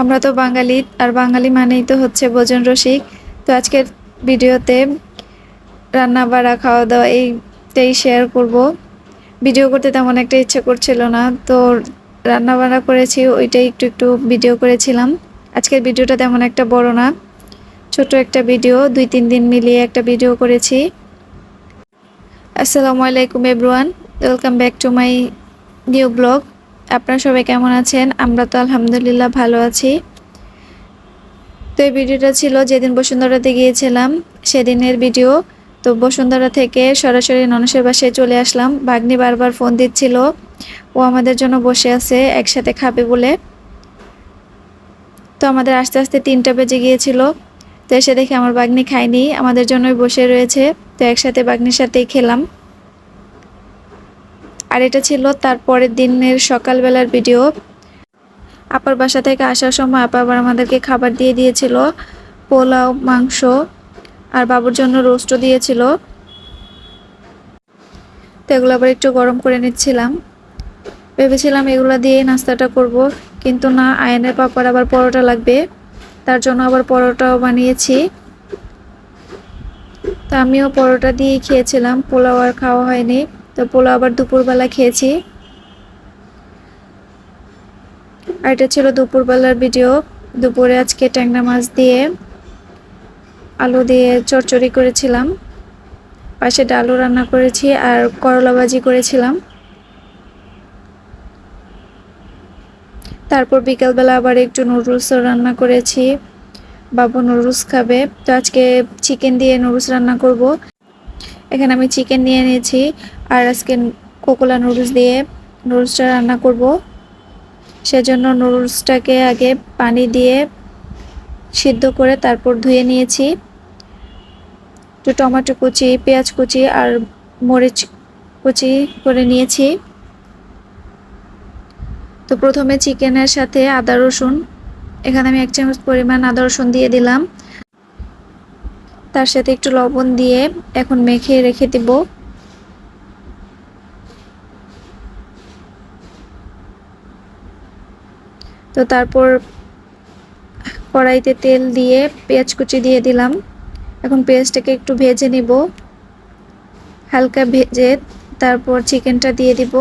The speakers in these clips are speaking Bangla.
আমরা তো বাঙালি, আর বাঙালি মানেই তো হচ্ছে ভোজন রসিক। তো আজকের ভিডিওতে রান্না, বাড়া খাওয়া দাওয়া এইটাই শেয়ার করব। ভিডিও করতে তেমন একটা ইচ্ছে করছিল না, তো রান্না, বাড়া করেছি, ওইটাই একটু একটু ভিডিও করেছিলাম। আজকের ভিডিওটা তেমন একটা বড় না, ছোট একটা ভিডিও, দুই, তিন দিন মিলিয়ে একটা ভিডিও করেছি। আসসালামু আলাইকুম everyone welcome back to my new blog আপনারা সবাই কেমন আছেন? আমরা তো আলহামদুলিল্লাহ ভালো আছি। তো এই ভিডিওটা ছিল যেদিন বসুন্ধরাতে গিয়েছিলাম, সেদিনের ভিডিও। তো বসুন্ধরা থেকে সরাসরি ননসের বাসায় চলে আসলাম। ভাগ্নি বারবার ফোন দিচ্ছিল। ও আমাদের জন্য বসে আছে, একসাথে খাবে বলে। তো আমাদের আস্তে আস্তে তিনটা বেজে গিয়েছিল। তো এসে দেখে আমার বাগ্নি খায়নি, আমাদের জন্যই বসে রয়েছে। তো একসাথে বাগ্নির সাথেই খেলাম। আর এটা ছিল তার পরের দিনের সকালবেলার ভিডিও। আপার বাসা থেকে আসার সময় আপা আবার আমাদেরকে খাবার দিয়ে দিয়েছিল, পোলাও, মাংস, আর বাবুর জন্য রোস্টও দিয়েছিল। তো এগুলো আবার একটু গরম করে নিচ্ছিলাম। ভেবেছিলাম এগুলো দিয়ে নাস্তাটা করব, কিন্তু না, আয়নের পাপার আবার পরোটা লাগবে, তার জন্য আবার পরোটাও বানিয়েছি। তা আমিও পরোটা দিয়েই খেয়েছিলাম, পোলাও আর খাওয়া হয়নি। তো পোলাও আবার দুপুরবেলা খেয়েছি। আর এটা ছিল দুপুরবেলার ভিডিও। দুপুরে আজকে ট্যাংরা মাছ দিয়ে আলু দিয়ে চচ্চড়ি করেছিলাম। পাশে ডালও রান্না করেছি আর করলা ভাজি করেছিলাম। তারপর বিকালবেলা আবার একটু নুডলসও রান্না করেছি। বাবু নুডলস খাবে। তো আজকে চিকেন দিয়ে নুডলস রান্না করব। এখানে আমি চিকেন নিয়ে নিয়েছি আর আজকে কোকোলা নুডলস দিয়ে নুডলসটা রান্না করব। সেজন্য নুডলসটাকে আগে পানি দিয়ে সিদ্ধ করে তারপর ধুয়ে নিয়েছি। একটু টমেটো কুচি, পেঁয়াজ কুচি আর মরিচ কুচি করে নিয়েছি। তো প্রথমে চিকেনের সাথে আদা রসুন, এখানে আমি এক চামচ পরিমাণ আদা রসুন দিয়ে দিলাম। তার সাথে একটু লবণ দিয়ে এখন মেখে রেখে দিব। তো তারপর কড়াইতে তেল দিয়ে পেঁয়াজ কুচি দিয়ে দিলাম। এখন পেঁয়াজটাকে একটু ভেজে নিব। হালকা ভেজে তারপর চিকেনটা দিয়ে দিব।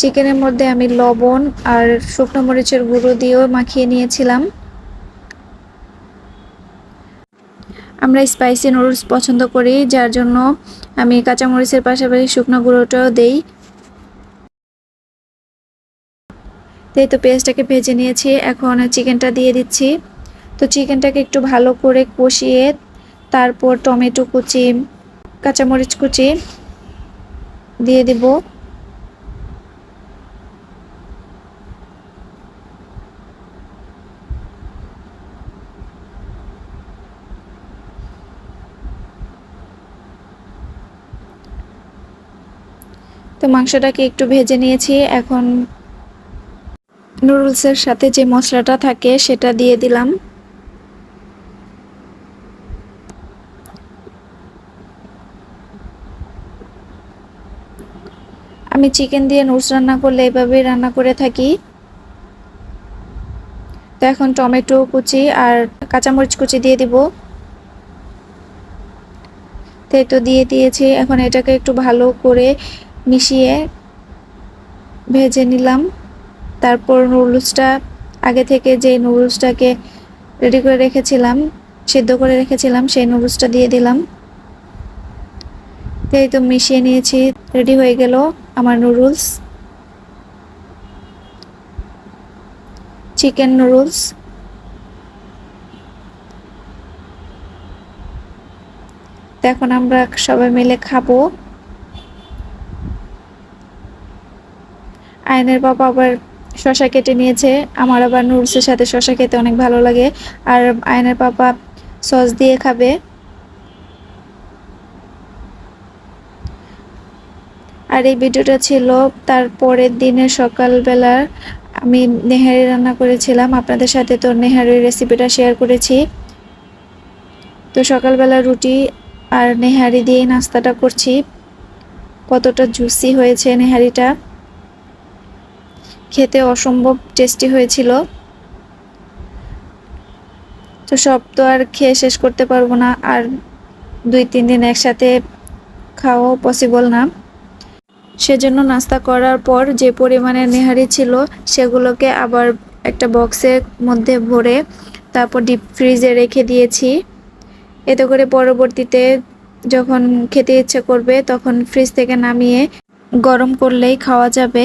চিকেনের মধ্যে আমি লবণ আর শুকনো মরিচের গুঁড়ো দিয়েও মাখিয়ে নিয়েছিলাম। আমরা স্পাইসি নুডলস পছন্দ করি, যার জন্য আমি কাঁচামরিচের পাশাপাশি শুকনো গুঁড়োটাও দেই। তাই তো পেঁয়াজটাকে ভেজে নিয়েছি, এখন চিকেনটা দিয়ে দিচ্ছি। তো চিকেনটাকে একটু ভালো করে কষিয়ে তারপর টমেটো কুচি, কাঁচামরিচ কুচি দিয়ে দিব। তো মাংসটাকে একটু ভেজে নিয়েছি। এখন নুডলসের সাথে যে মশলাটা থাকে সেটা দিয়ে দিলাম। আমি চিকেন দিয়ে নুডলস রান্না করলে এভাবেই রান্না করে থাকি। তো এখন টমেটো কুচি আর কাঁচামরিচ কুচি দিয়ে দিব। তো দিয়ে দিয়েছি। এখন এটাকে একটু ভালো করে মিশিয়ে ভেজে নিলাম। তারপর নুডলসটা, আগে থেকে যে নুডলসটাকে রেডি করে রেখেছিলাম, সিদ্ধ করে রেখেছিলাম, সেই নুডলসটা দিয়ে দিলাম। এই তো মিশিয়ে নিয়েছি রেডি হয়ে গেল আমার নুডলস। Chicken noodles. এখন আমরা সবাই মিলে খাব। আয়নের বাবা আবার শশা কেটে নিয়েছে। আমার আবার নুডলসের সাথে শশা খেতে অনেক ভালো লাগে। আর আয়নের পাপা সস দিয়ে খাবে। আর এই ভিডিওটা ছিল তার পরের দিনের সকালবেলার আমি নেহারি রান্না করেছিলাম। আপনাদের সাথে তো নেহারির রেসিপিটা শেয়ার করেছি। তো সকালবেলা রুটি আর নেহারি দিয়ে নাস্তাটা করছি। কতটা জুসি হয়েছে নেহারিটা। খেতে অসম্ভব টেস্টি হয়েছিল। তো সব তো আর খেয়ে শেষ করতে পারব না, আর দুই, তিন দিন একসাথে খাওয়াও পসিবল না। সেজন্য নাস্তা করার পর যে পরিমাণে নেহারি ছিল, সেগুলোকে আবার একটা বক্সের মধ্যে ভরে তারপর ডিপ ফ্রিজে রেখে দিয়েছি। এতে করে পরবর্তীতে যখন খেতে ইচ্ছে করবে, তখন ফ্রিজ থেকে নামিয়ে গরম করলেই খাওয়া যাবে।